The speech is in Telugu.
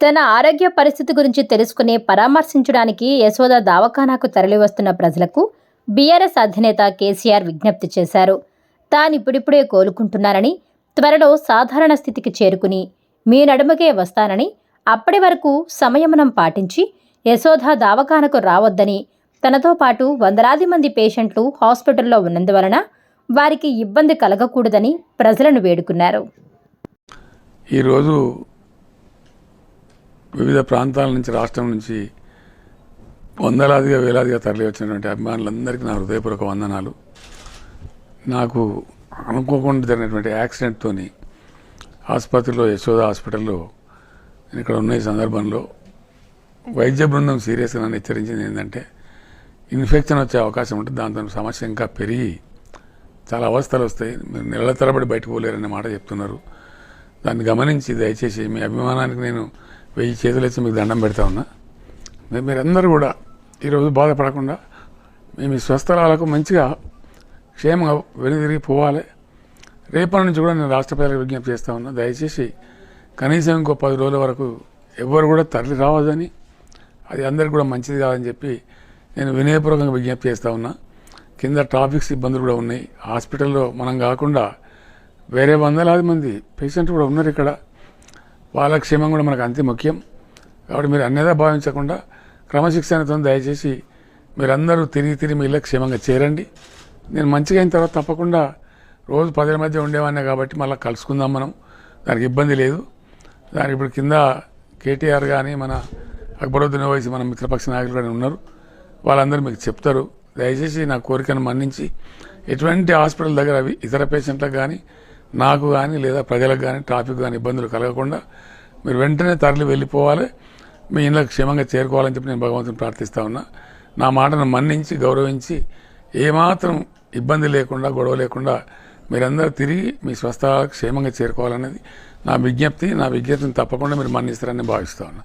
తన ఆరోగ్య పరిస్థితి గురించి తెలుసుకుని పరామర్శించడానికి యశోద దవాఖానాకు తరలివస్తున్న ప్రజలకు బీఆర్ఎస్ అధినేత కేసీఆర్ విజ్ఞప్తి చేశారు. తానిప్పుడిప్పుడే కోలుకుంటున్నానని త్వరలో సాధారణ స్థితికి చేరుకుని మీ నడుమకే వస్తానని అప్పటి వరకు సంయమనం పాటించి యశోద దావఖానకు రావద్దని తనతో పాటు వందలాది మంది పేషెంట్లు హాస్పిటల్లో ఉన్నందువలన వారికి ఇబ్బంది కలగకూడదని ప్రజలను వేడుకున్నారు. ఈరోజు వివిధ ప్రాంతాల నుంచి రాష్ట్రం నుంచి వందలాదిగా వేలాదిగా తరలి వచ్చినటువంటి అభిమానులందరికీ నా హృదయపూర్వక వందనాలు. నాకు అనుకోకుండా జరిగినటువంటి యాక్సిడెంట్తోని ఆసుపత్రిలో యశోద హాస్పిటల్లో నేను ఇక్కడ ఉన్న ఈ సందర్భంలో వైద్య బృందం సీరియస్గా నన్ను హెచ్చరించింది ఏంటంటే ఇన్ఫెక్షన్ వచ్చే అవకాశం ఉంటుంది దాంతో సమస్య ఇంకా పెరిగి చాలా అవస్థలు వస్తాయి. మీరు నెలల తరబడి బయటకు పోలేరనే మాట చెప్తున్నారు. దాన్ని గమనించి దయచేసి మీ అభిమానానికి నేను వెయ్యి చేతులేసి మీకు దండం పెడతా ఉన్నా. మీరు మీరందరూ కూడా ఈరోజు బాధపడకుండా మేము ఈ స్వస్థలాలకు మంచిగా క్షేమంగా వెనుదిరిగి పోవాలి. రేపటి నుంచి కూడా నేను రాష్ట్ర ప్రజలకు విజ్ఞప్తి చేస్తా ఉన్నా. దయచేసి కనీసం ఇంకో పది రోజుల వరకు ఎవ్వరు కూడా తరలి రావద్దని అది అందరికి కూడా మంచిది కాదని చెప్పి నేను వినయపూర్వకంగా విజ్ఞప్తి చేస్తా ఉన్నా. కింద ట్రాఫిక్స్ ఇబ్బందులు కూడా ఉన్నాయి. హాస్పిటల్లో మనం కాకుండా వేరే వందలాది మంది పేషెంట్ కూడా ఉన్నారు ఇక్కడ. వాళ్ళ క్షేమం కూడా మనకు అంతే ముఖ్యం. కాబట్టి మీరు అన్నేదా భావించకుండా క్రమశిక్షణతో దయచేసి మీరందరూ తిరిగి తిరిగి మీ ఇళ్ళకి క్షేమంగా చేరండి. నేను మంచిగా అయిన తర్వాత తప్పకుండా రోజు పదిల మధ్య ఉండేవాడినే కాబట్టి మళ్ళీ కలుసుకుందాం మనం. దానికి ఇబ్బంది లేదు. దానికి ఇప్పుడు కింద కేటీఆర్ కానీ మన అక్బరుద్దీన్ వయసు మన మిత్రపక్ష నాయకులు కానీ ఉన్నారు. వాళ్ళందరూ మీకు చెప్తారు. దయచేసి నా కోరికను మన్నించి ఎటువంటి హాస్పిటల్ దగ్గర అవి ఇతర పేషెంట్లకు కానీ నాకు కానీ లేదా ప్రజలకు కానీ ట్రాఫిక్ కానీ ఇబ్బందులు కలగకుండా మీరు వెంటనే తరలి వెళ్ళిపోవాలి. మీ ఇళ్ళకి క్షేమంగా చేరుకోవాలని చెప్పి నేను భగవంతుని ప్రార్థిస్తా ఉన్నా. నా మాటను మన్నించి గౌరవించి ఏమాత్రం ఇబ్బంది లేకుండా గొడవ లేకుండా మీరందరూ తిరిగి మీ స్వస్థ క్షేమంగా చేరుకోవాలనేది నా విజ్ఞప్తి. నా విజ్ఞప్తిని తప్పకుండా మీరు మన్నిస్తారని భావిస్తా ఉన్నా.